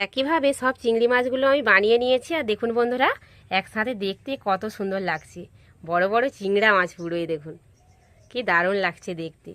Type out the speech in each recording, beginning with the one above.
একইভাবে সব চিংড়ি মাছগুলো আমি বানিয়ে নিয়েছি, আর দেখুন বন্ধুরা, একসাথে দেখতে কত সুন্দর লাগছে। বড় বড় চিংড়া মাছ পুরোই দেখুন। কি দারুণ লাগছে দেখতে।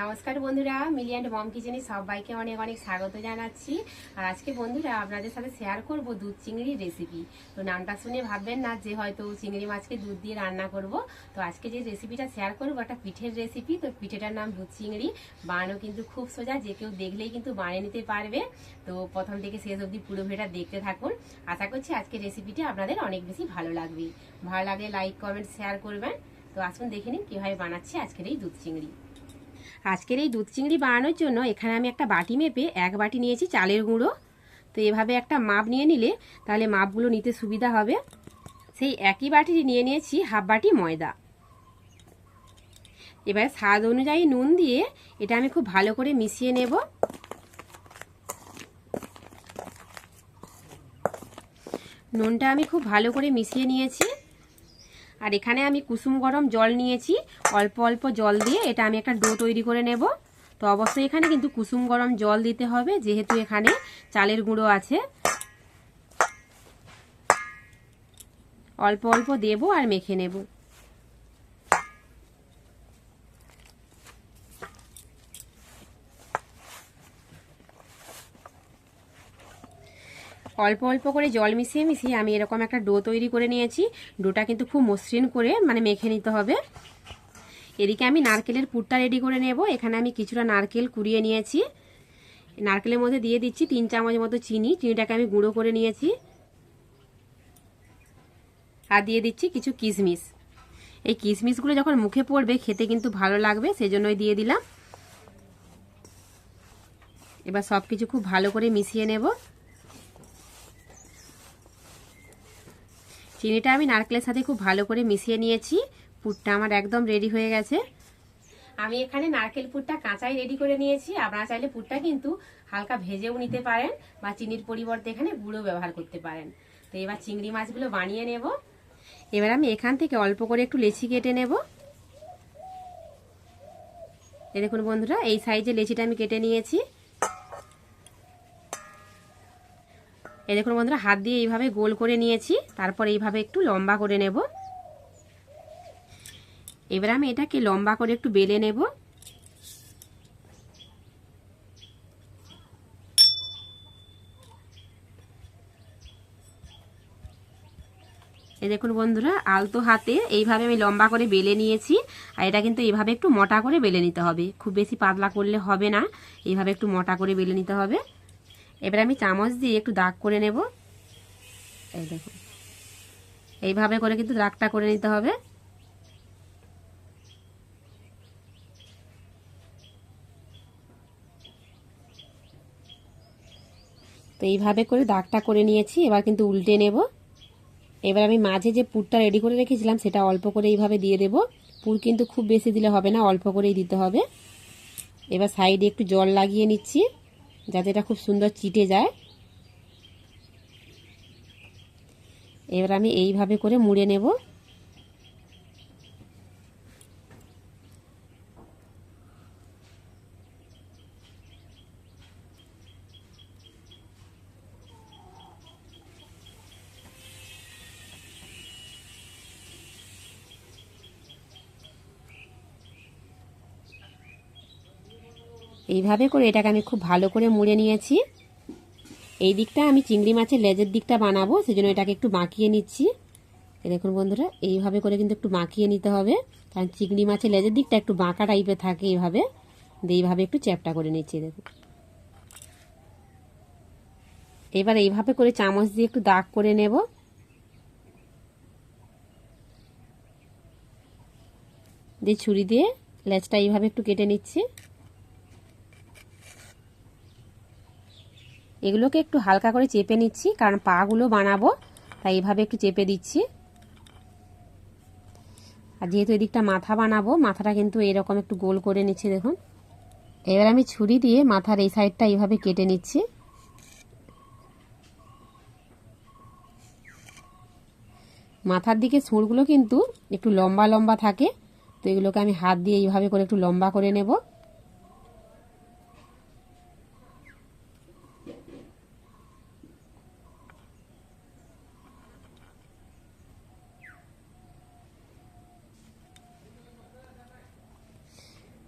নমস্কার বন্ধুরা মিলিয়ান্ড মম কিচেনে সবাইকে অনেক অনেক স্বাগত জানাচ্ছি। আর আজকে বন্ধুরা আপনাদের সাথে শেয়ার করব দুধ চিংড়ির রেসিপি তো নামটা শুনে ভাববেন না যে হয়তো চিংড়ি মাছকে দুধ দিয়ে রান্না করব। তো আজকে যে রেসিপিটা শেয়ার করব একটা পিঠের রেসিপি তো পিঠেটার নাম দুধ চিংড়ি। বানানো কিন্তু খুব সোজা, যে কেউ দেখলেই কিন্তু বানিয়ে নিতে পারবে। তো প্রথম থেকে শেষ অবধি পুরো ভিডিওটা দেখতে থাকুন। আশা করছি আজকের রেসিপিটি আপনাদের অনেক বেশি ভালো লাগবে। ভালো লাগলে লাইক কমেন্ট শেয়ার করবেন। তো আসুন দেখে নিন কীভাবে বানাচ্ছি আজকের এই দুধ চিংড়ি। আজকের এই দুধ চিংড়ি বানানোর জন্য এখানে আমি একটা বাটি মেপে এক বাটি নিয়েছি চালের গুঁড়ো। তো এভাবে একটা মাপ নিয়ে নিলে তাহলে মাপগুলো নিতে সুবিধা হবে। সেই একই বাটি নিয়ে নিয়েছি হাফ বাটি ময়দা। এবার স্বাদ অনুযায়ী নুন দিয়ে এটা আমি খুব ভালো করে মিশিয়ে নেব। নুনটা আমি খুব ভালো করে মিশিয়ে নিয়েছি। আর এখানে আমি কুসুম গরম জল নিয়েছি। অল্প অল্প জল দিয়ে এটা আমি একটা ডো তৈরি করে নেব। তো অবশ্যই এখানে কিন্তু কুসুম গরম জল দিতে হবে, যেহেতু এখানে চালের গুঁড়ো আছে। অল্প অল্প দেব আর মেখে নেব। অল্প অল্প করে জল মিশিয়ে মিশিয়ে আমি এরকম একটা ডো তৈরি করে নিয়েছি। ডোটা কিন্তু খুব মসৃণ করে মানে মেখে নিতে হবে। এদিকে আমি নারকেলের পুরটা রেডি করে নেব। এখানে আমি কিছুটা নারকেল কুড়িয়ে নিয়েছি। নারকেলের মধ্যে দিয়ে দিচ্ছি তিন চামচ মতো চিনি। চিনিটাকে আমি গুঁড়ো করে নিয়েছি। আর দিয়ে দিচ্ছি কিছু কিশমিশ। এই কিশমিশগুলো যখন মুখে পড়বে খেতে কিন্তু ভালো লাগবে, সেজন্যই দিয়ে দিলাম। এবার সব কিছু খুব ভালো করে মিশিয়ে নেব। চিনিটা আমি নারকেলের সাথে খুব ভালো করে মিশিয়ে নিয়েছি। পুরটা আমার একদম রেডি হয়ে গেছে। আমি এখানে নারকেল পুরটা কাঁচাই রেডি করে নিয়েছি। আপনারা চাইলে পুরটা কিন্তু হালকা ভেজেও নিতে পারেন বা চিনির পরিবর্তে এখানে গুঁড়ো ব্যবহার করতে পারেন। তো এবার চিংড়ি মাছগুলো বানিয়ে নেব। এবার আমি এখান থেকে অল্প করে একটু লেচি কেটে নেব। এ দেখুন বন্ধুরা, এই সাইজে লেচিটা আমি কেটে নিয়েছি। এই দেখুন বন্ধুরা, হাত দিয়ে এইভাবে গোল করে নিয়েছি, তারপর এইভাবে একটু লম্বা করে নেব। এবার আমি এটাকে লম্বা করে একটু বেলে নেব। এই দেখুন বন্ধুরা, আলতো হাতে এইভাবে আমি লম্বা করে বেলে নিয়েছি, আর এটা কিন্তু এইভাবে একটু মোটা করে বেলে নিতে হবে। খুব বেশি পাতলা করলে হবে না, এইভাবে একটু মোটা করে বেলে নিতে হবে। এবার আমি চামচ দিয়ে একটু দাগ করে নেব। এই দেখুন এইভাবে করে কিন্তু দাগটা করে নিতে হবে। তো এইভাবে করে দাগটা করে নিয়েছি, এবার কিন্তু উল্টে নেব। এবার আমি মাঝে যে পুরটা রেডি করে রেখেছিলাম, সেটা অল্প করে এইভাবে দিয়ে দেব। পুর কিন্তু খুব বেশি দিলে হবে না, অল্প করেই দিতে হবে। এবার সাইডে একটু জল লাগিয়ে নিচ্ছি। যাতে এটা খুব সুন্দর চিটে যায়। এবার আমি এইভাবে করে মুড়ে নেব। এইভাবে করে এটাকে আমি খুব ভালো করে মুড়ে নিয়েছি। এই দিকটা আমি চিংড়ি মাছের লেজের দিকটা বানাবো, সেজন্য এটাকে একটু মাখিয়ে নিচ্ছি। দেখুন বন্ধুরা, এইভাবে করে কিন্তু একটু মাখিয়ে নিতে হবে। কারণ চিংড়ি মাছের লেজের দিকটা একটু বাঁকা টাইপের থাকে এইভাবে এইভাবে একটু চ্যাপটা করে নিচ্ছি দেখুন। এবার এইভাবে করে চামচ দিয়ে একটু দাগ করে নেব। দিয়ে ছুরি দিয়ে লেজটা এইভাবে একটু কেটে নিচ্ছি। এগুলোকে একটু হালকা করে চেপে নিচ্ছি, কারণ পাগুলো বানাবো, তাই এইভাবে একটু চেপে দিচ্ছি। আর যেহেতু এদিকটা মাথা বানাবো, মাথাটা কিন্তু এরকম একটু গোল করে নিচ্ছি, দেখুন। এবার আমি ছুরি দিয়ে মাথার এই সাইডটা এইভাবে কেটে নিচ্ছি। মাথার দিকে সুরগুলো কিন্তু একটু লম্বা লম্বা থাকে, তো এগুলোকে আমি হাত দিয়ে এইভাবে করে একটু লম্বা করে নেব।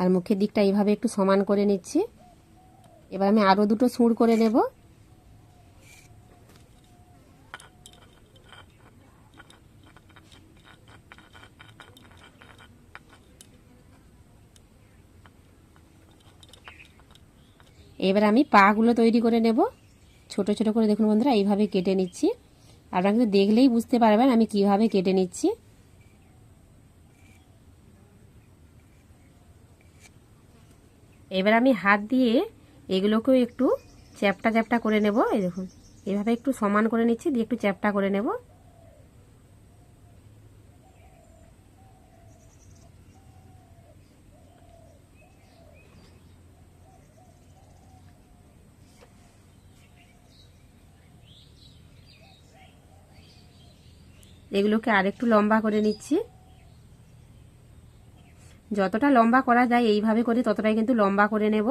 আর মুখের দিকটা এইভাবে একটু সমান করে নিচ্ছি। এবার আমি আরও দুটো সুঁড় করে নেব। এবার আমি পাগুলো তৈরি করে নেব। ছোট ছোট করে দেখুন বন্ধুরা, এইভাবে কেটে নিচ্ছি। আপনারা কিন্তু দেখলেই বুঝতে পারবেন আমি কীভাবে কেটে নিচ্ছি। এবার আমি হাত দিয়ে এগুলোকেও একটু চ্যাপটা চ্যাপটা করে নেব, এই দেখুন। এভাবে একটু সমান করে নিচ্ছি, দিয়ে একটু চ্যাপটা করে নেব। এগুলোকে আরেকটু লম্বা করে নিচ্ছি। যতটা লম্বা করা যায় এইভাবে করে ততটাই কিন্তু লম্বা করে নেব।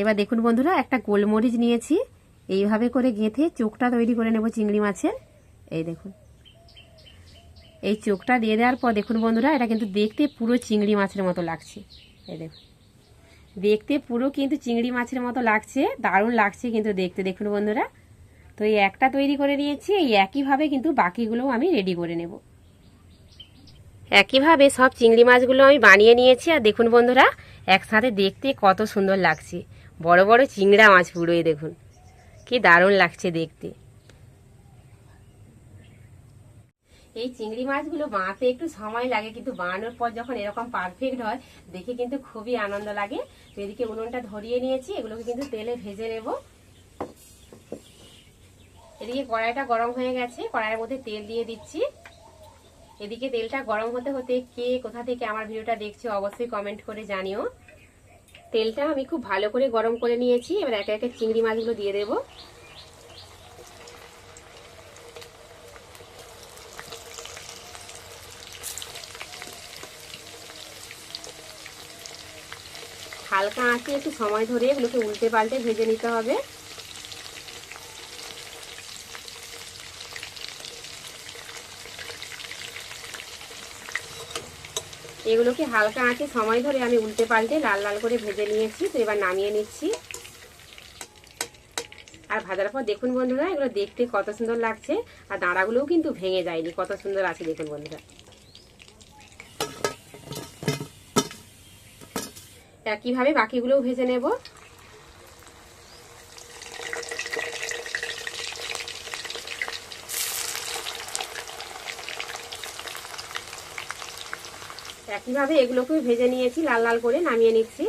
এবার দেখুন বন্ধুরা, একটা গোলমরিচ নিয়েছি। এইভাবে করে গেঁথে চোখটা তৈরি করে নেব চিংড়ি মাছের। এই দেখুন। এই চোখটা দিয়ে দেওয়ার পর দেখুন বন্ধুরা, এটা কিন্তু দেখতে পুরো চিংড়ি মাছের মতো লাগছে। এই দেখুন। দেখতে পুরো কিন্তু চিংড়ি মাছের মতো লাগছে, দারুণ লাগছে কিন্তু দেখতে। দেখুন বন্ধুরা তো এই একটা তৈরি করে নিয়েছি, এই একইভাবে কিন্তু বাকিগুলোও আমি রেডি করে নেব। একইভাবে সব চিংড়ি মাছগুলো আমি বানিয়ে নিয়েছি, আর দেখুন বন্ধুরা, একসাথে দেখতে কত সুন্দর লাগছে। বড় বড় চিংড়া মাছ পুরোই দেখুন, কি দারুণ লাগছে দেখতে। এই চিংড়ি মাছগুলো বানাতে একটু সময় লাগে, কিন্তু বানানোর পর যখন এরকম পারফেক্ট হয়, দেখে কিন্তু খুবই আনন্দ লাগে। এদিকে উনুনটা ধরিয়ে নিয়েছি, এগুলোকে কিন্তু তেলে ভেজে নেব। এদিকে কড়াইটা গরম হয়ে গেছে, কড়াইয়ের মধ্যে তেল দিয়ে দিচ্ছি। এদিকে তেলটা গরম হতে হতে কে কোথা থেকে আমার ভিডিওটা দেখছে অবশ্যই কমেন্ট করে জানিও। তেলটা আমি খুব ভালো করে গরম করে নিয়েছি, এবার একে একে চিংড়ি মাছগুলো দিয়ে দেবো। হালকা আঁচে একটু সময় ধরে এগুলোকে উল্টে পাল্টে ভেজে নিতে হবে। এগুলোকে হালকা আঁচে সময় ধরে আমি উল্টে পাল্টে লাল লাল করে ভেজে নিয়েছি, তো এবার নামিয়ে নিচ্ছি। আর ভাজার পর দেখুন বন্ধুরা, এগুলো দেখতে কত সুন্দর লাগছে, আর দাঁড়াগুলোও কিন্তু ভেঙে যায়নি, কত সুন্দর আছে দেখুন বন্ধুরা। একইভাবে বাকিগুলোও ভেজে নেব? একইভাবে এগুলোকেও ভেজে নিয়েছি, লাল লাল করে নামিয়ে নিচ্ছি।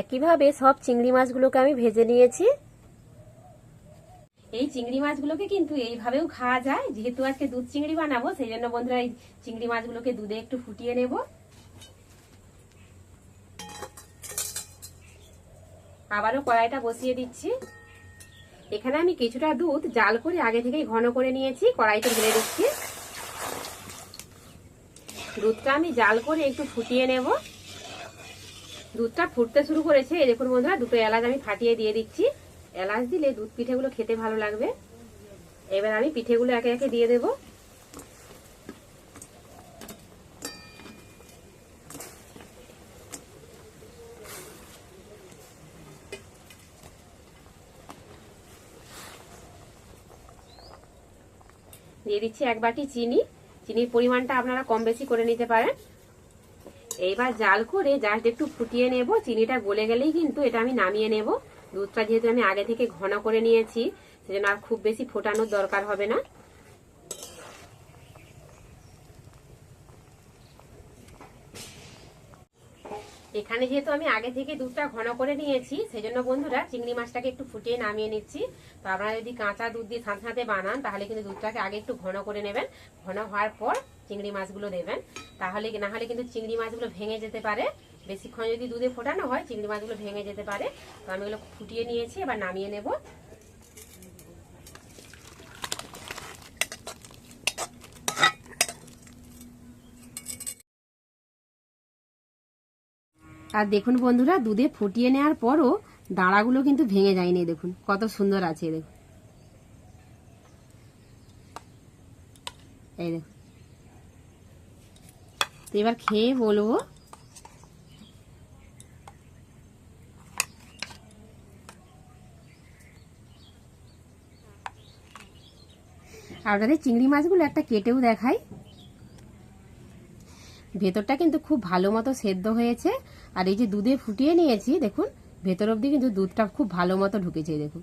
একইভাবে সব চিংড়ি মাছগুলোকে আমি ভেজে নিয়েছি। এই চিংড়ি মাছগুলোকে কিন্তু এইভাবেও খাওয়া যায়, যেহেতু আজকে দুধ চিংড়ি বানাবো, সেই জন্য বন্ধুরা এই চিংড়ি মাছগুলোকে দুধে একটু ফুটিয়ে নেব। আবারও কড়াইটা বসিয়ে দিচ্ছি। এখানে আমি কিছুটা দুধ জাল করে আগে থেকেই ঘন করে নিয়েছি, কড়াইতে ঢেলে দিচ্ছি। দুধটা আমি জাল করে একটু ফুটিয়ে নেব। দুধটা ফুটতে শুরু করেছে, এই দেখুন বন্ধুরা, দুটো এলাচ আমি ফাটিয়ে দিয়ে দিচ্ছি। এলাচ দিলে দুধ পিঠেগুলো খেতে ভালো লাগবে। এবার আমি পিঠেগুলো একে একে দিয়ে দেব। দিয়ে দিচ্ছি এক বাটি চিনি। চিনির পরিমাণটা আপনারা কম বেশি করে নিতে পারেন। এইবার জাল করে জাস্ট একটু ফুটিয়ে নেব। চিনিটা গলে গেলেই কিন্তু এটা আমি নামিয়ে নেব। দুধটা যেহেতু আমি আগে থেকে ঘন করে নিয়েছি, সেজন্য আর খুব বেশি ফোটানোর দরকার হবে না। এখানে যেহেতু আমি আগে থেকে দুধটা ঘন করে নিয়েছি সেই জন্য বন্ধুরা চিংড়ি মাছটাকে একটু ফুটিয়ে নামিয়ে নিচ্ছি। তো আপনারা যদি কাঁচা দুধ দিয়ে সাথে সাথে বানান, তাহলে কিন্তু দুধটাকে আগে একটু ঘন করে নেবেন। ঘন হওয়ার পর চিংড়ি মাছগুলো দেবেন। তাহলে না হলে কিন্তু চিংড়ি মাছগুলো ভেঙে যেতে পারে। বেশিক্ষণ যদি দুধে ফোটানো হয়, চিংড়ি মাছগুলো ভেঙে যেতে পারে। তো আমি এগুলো ফুটিয়ে নিয়েছি, এবার নামিয়ে নেব। আর দেখুন বন্ধুরা, দুধে ফুটিয়ে নেওয়ার পরও দাঁড়াগুলো কিন্তু ভেঙে যায়নি দেখুন, কত সুন্দর আছে দেখুন। এই দেখুন। এবার খেয়ে বলব আপনাদের চিংড়ি মাছগুলো একটা কেটেও দেখাই। ভেতরটা কিন্তু খুব ভালো মতো সেদ্ধ হয়েছে। আর এই যে দুধে ফুটিয়ে নিয়েছি, দেখুন, ভেতর অবধি কিন্তু দুধটা খুব ভালো মতো ঢুকেছে, দেখুন।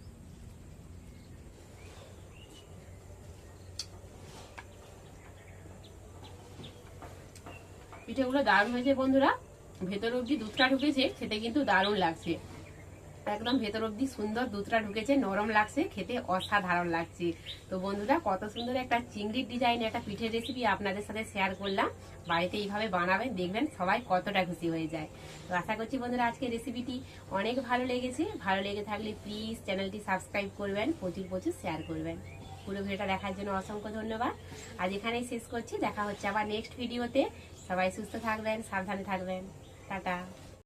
পিঠেগুলো দারুণ হয়েছে বন্ধুরা। ভেতর অবধি দুধটা ঢুকেছে, খেতে কিন্তু দারুণ লাগছে। একদম ভেতর অবধি সুন্দর দুধটা ঢুকেছে, নরম লাগছে, খেতে অসাধারণ লাগছে। তো বন্ধুরা, কত সুন্দর একটা চিংড়ির ডিজাইন একটা পিঠের রেসিপি আপনাদের সাথে শেয়ার করলাম। বাড়িতে এইভাবে বানাবেন, দেখবেন সবাই কতটা খুশি হয়ে যায়। তো আশা করছি বন্ধুরা আজকে রেসিপিটি অনেক ভালো লেগেছে। ভালো লেগে থাকলে প্লিজ চ্যানেলটি সাবস্ক্রাইব করবেন, প্রচুর প্রচুর শেয়ার করবেন। পুরো ভিডিওটা দেখার জন্য অসংখ্য ধন্যবাদ। আজ এখানেই শেষ করছি। দেখা হচ্ছে আবার নেক্সট ভিডিওতে সবাই সুস্থ থাকবেন, সাবধানে থাকবেন। টাটা।